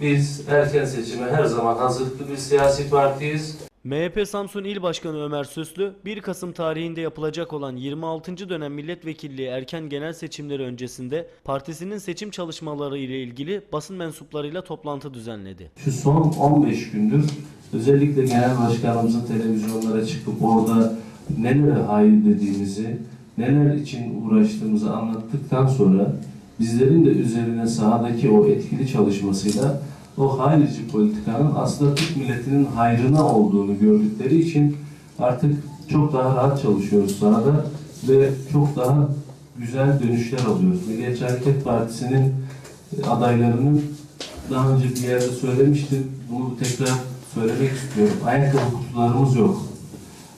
Biz erken seçime her zaman hazırlıklı bir siyasi partiyiz. MHP Samsun İl Başkanı Ömer Süslü, 1 Kasım tarihinde yapılacak olan 26. dönem milletvekilliği erken genel seçimleri öncesinde partisinin seçim çalışmaları ile ilgili basın mensuplarıyla toplantı düzenledi. Şu son 15 gündür özellikle genel başkanımızın televizyonlara çıkıp orada nelere hayır dediğimizi, neler için uğraştığımızı anlattıktan sonra bizlerin de üzerine sahadaki o etkili çalışmasıyla o hayırcı politikanın aslında Türk milletinin hayrına olduğunu gördükleri için artık çok daha rahat çalışıyoruz sahada ve çok daha güzel dönüşler alıyoruz. Milliyetçi Hareket Partisi'nin e, adaylarının daha önce bir yerde söylemiştim. Bunu tekrar söylemek istiyorum. Ayakkabı kutularımız yok.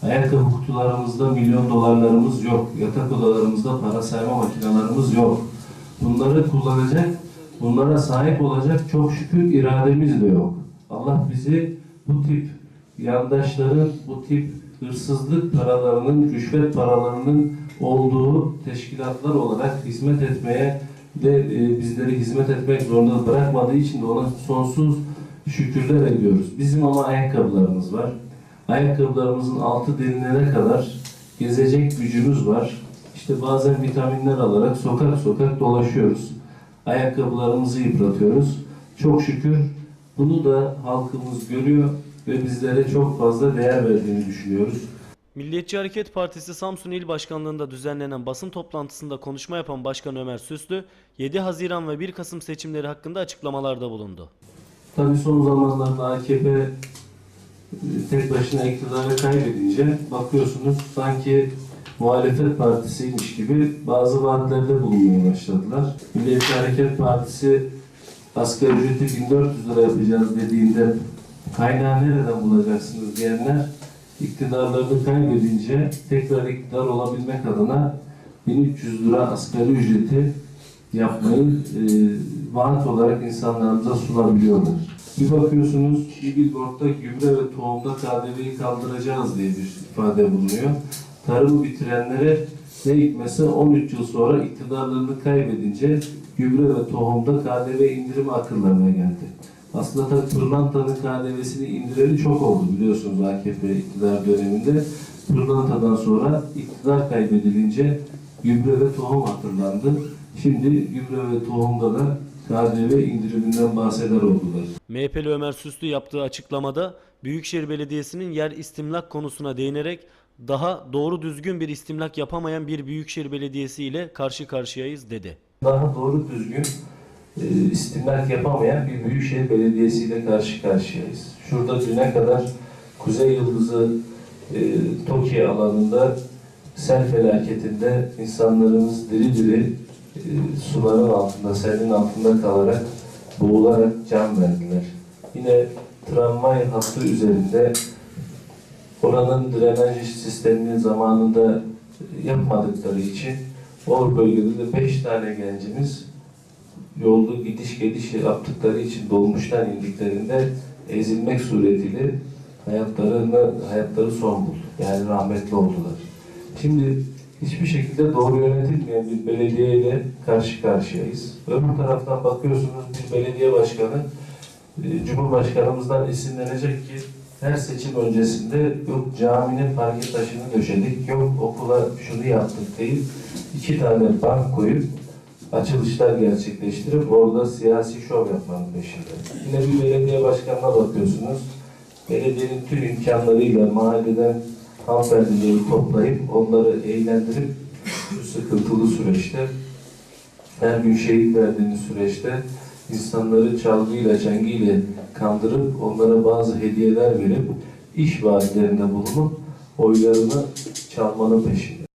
Ayakkabı kutularımızda milyon dolarlarımız yok. Yatak odalarımızda para sayma makinelerimiz yok. Bunları kullanacak, bunlara sahip olacak çok şükür irademiz de yok. Allah bizi bu tip yandaşların, bu tip hırsızlık paralarının, rüşvet paralarının olduğu teşkilatlar olarak hizmet etmeye ve e, bizleri hizmet etmek zorunda bırakmadığı için de ona sonsuz şükürler ediyoruz. Bizim ama ayakkabılarımız var. Ayakkabılarımızın altı derinlere kadar gezecek gücümüz var. İşte bazen vitaminler alarak sokak sokak dolaşıyoruz. Ayakkabılarımızı yıpratıyoruz. Çok şükür bunu da halkımız görüyor ve bizlere çok fazla değer verdiğini düşünüyoruz. Milliyetçi Hareket Partisi Samsun İl Başkanlığı'nda düzenlenen basın toplantısında konuşma yapan Başkan Ömer Süslü, 7 Haziran ve 1 Kasım seçimleri hakkında açıklamalarda bulundu. Tabii son zamanlarda AKP e, tek başına iktidarı kaybedince bakıyorsunuz sanki muhalefet partisiymiş gibi bazı vaatlerde bulunmaya başladılar. Milliyetçi Hareket Partisi asgari ücreti 1400 lira yapacağız dediğinde kaynağı nereden bulacaksınız diyenler iktidarlarını kaybedince tekrar iktidar olabilmek adına 1300 lira asgari ücreti yapmayı e, vaat olarak insanlarımıza sunabiliyorlar. Bir bakıyorsunuz bir billboardda gübre ve tohumda KDV'yi kaldıracağız diye bir ifade bulunuyor. Tarımı bitirenlere ne hikmetse 13 yıl sonra iktidarlarını kaybedince gübre ve tohumda KDV indirimi akıllarına geldi. Aslında tabii pırlantanın KDV'sini indireli çok oldu biliyorsunuz AKP iktidar döneminde. Pırlantadan sonra iktidar kaybedilince gübre ve tohum hatırlandı. Şimdi gübre ve tohumda da KDV indiriminden bahseder oldular. MHP'li Ömer Süslü yaptığı açıklamada Büyükşehir Belediyesi'nin yer istimlak konusuna değinerek daha doğru düzgün bir istimlak yapamayan bir Büyükşehir Belediyesi ile karşı karşıyayız dedi. Daha doğru düzgün e, istimlak yapamayan bir büyükşehir belediyesiyle karşı karşıyayız. Şurada düne kadar Kuzey Yıldızı e, Tokyo alanında sel felaketinde insanlarımız diri diri e, suların altında, selin altında kalarak boğularak can verdiler. Yine tramvay hattı üzerinde oranın drenaj sistemini zamanında yapmadıkları için o bölgede de beş tane gencimiz yolda gidiş geliş yaptıkları için dolmuştan indiklerinde ezilmek suretiyle hayatlarına hayatları son buldu. Yani rahmetli oldular. Şimdi hiçbir şekilde doğru yönetilmeyen bir belediye ile karşı karşıyayız. Öbür taraftan bakıyorsunuz bir belediye başkanı e, Cumhurbaşkanımızdan esinlenecek ki her seçim öncesinde yok caminin parke taşını döşedik, yok okula şunu yaptık değil, iki tane bank koyup açılışlar gerçekleştirip orada siyasi şov yapmanın peşinde. Yine bir belediye başkanına bakıyorsunuz. Belediyenin tüm imkanlarıyla mahalleden hanımefendileri toplayıp onları eğlendirip şu sıkıntılı süreçte her gün şehit verdiğiniz süreçte insanları çalgıyla, çengiyle kandırıp onlara bazı hediyeler verip iş vaatlerinde bulunup oylarını çalmanın peşinde.